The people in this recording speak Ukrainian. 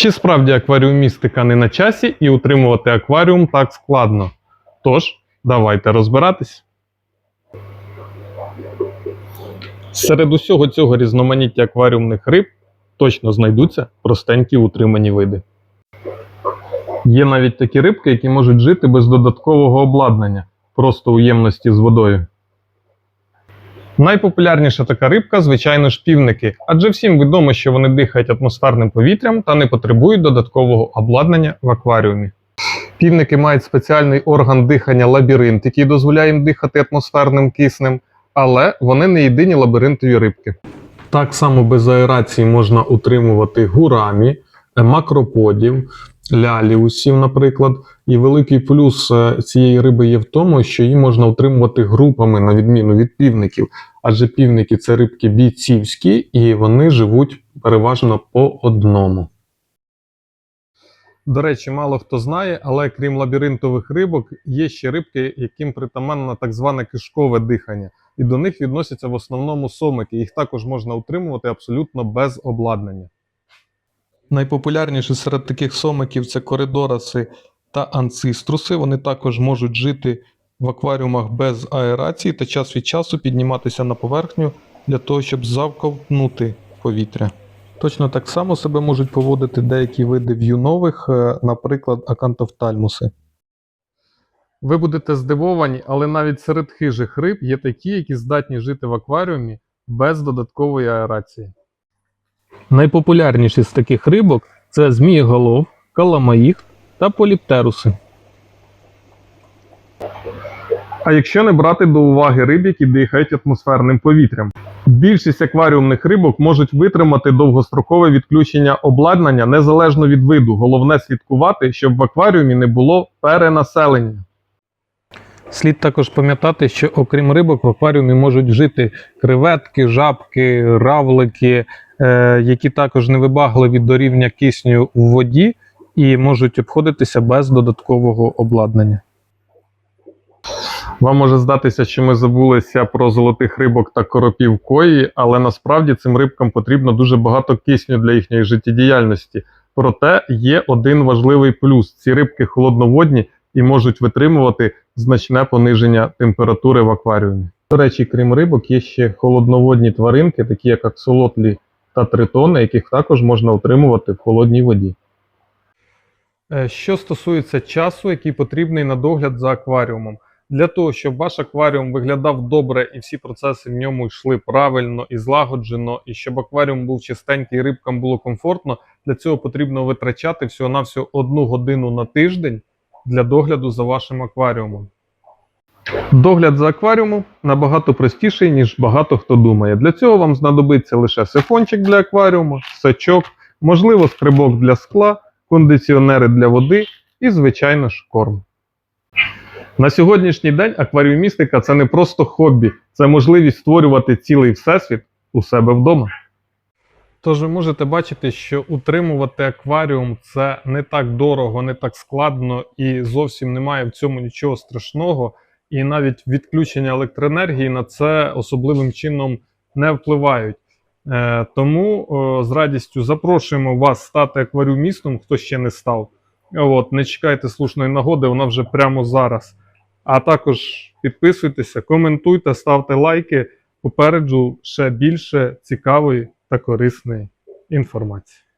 Чи справді акваріумістика не на часі і утримувати акваріум так складно? Тож, давайте розбиратись. Серед усього цього різноманіття акваріумних риб точно знайдуться простенькі утримані види. Є навіть такі рибки, які можуть жити без додаткового обладнання, просто у ємності з водою. Найпопулярніша така рибка, звичайно ж, півники, адже всім відомо, що вони дихають атмосферним повітрям та не потребують додаткового обладнання в акваріумі. Півники мають спеціальний орган дихання лабіринт, який дозволяє їм дихати атмосферним киснем, але вони не єдині лабіринтові рибки. Так само без аерації можна утримувати гурамі, е, макроподів, ляліусів, наприклад. І великий плюс е, цієї риби є в тому, що її можна утримувати групами, на відміну від півників. Адже півники це рибки бійцівські, і вони живуть переважно по одному. До речі, мало хто знає, але крім лабіринтових рибок, є ще рибки, яким притаманно так зване кишкове дихання, і до них відносяться в основному сомики. Їх також можна утримувати абсолютно без обладнання. Найпопулярніші серед таких сомиків це коридораси та анциструси. Вони також можуть жити в акваріумах без аерації та час від часу підніматися на поверхню для того, щоб завковтнути повітря. Точно так само себе можуть поводити деякі види в'юнових, е, наприклад, акантофтальмуси. Ви будете здивовані, але навіть серед хижих риб є такі, які здатні жити в акваріумі без додаткової аерації. Найпопулярніші з таких рибок це змієголов, каламаїх та поліптеруси. А якщо не брати до уваги риб, які дихають атмосферним повітрям, більшість акваріумних рибок можуть витримати довгострокове відключення обладнання незалежно від виду. Головне слідкувати, щоб в акваріумі не було перенаселення. Слід також пам'ятати, що окрім рибок в акваріумі можуть жити креветки, жабки, равлики, е, які також невибагливі до рівня кисню у воді і можуть обходитися без додаткового обладнання. Вам може здатися, що ми забулися про золотих рибок та коропів кої, але насправді цим рибкам потрібно дуже багато кисню для їхньої життєдіяльності. Проте є один важливий плюс: ці рибки холодноводні і можуть витримувати значне пониження температури в акваріумі. До речі, крім рибок, є ще холодноводні тваринки, такі як аксолотлі та тритони, яких також можна утримувати в холодній воді. Е, Що стосується часу, який потрібний на догляд за акваріумом, для того, щоб ваш акваріум виглядав добре і всі процеси в ньому йшли правильно і злагоджено, і щоб акваріум був чистенький, і рибкам було комфортно, для цього потрібно витрачати всього-навсього одну годину на тиждень для догляду за вашим акваріумом. Догляд за акваріумом набагато простіший, ніж багато хто думає. Для цього вам знадобиться лише сифончик для акваріуму, сачок, можливо, скрибок для скла, кондиціонери для води і, звичайно ж, корм. На сьогоднішній день акваріумістика це не просто хобі, це можливість створювати цілий всесвіт у себе вдома. Тож ви можете бачити, що утримувати акваріум це не так дорого, не так складно і зовсім немає в цьому нічого страшного. І навіть відключення електроенергії на це особливим чином не впливають. Е, тому з радістю запрошуємо вас стати акваріумістом, хто ще не став. От, не чекайте слушної нагоди, вона вже прямо зараз. А також підписуйтеся, коментуйте, ставте лайки. Попереджу ще більше цікавої та корисної інформації.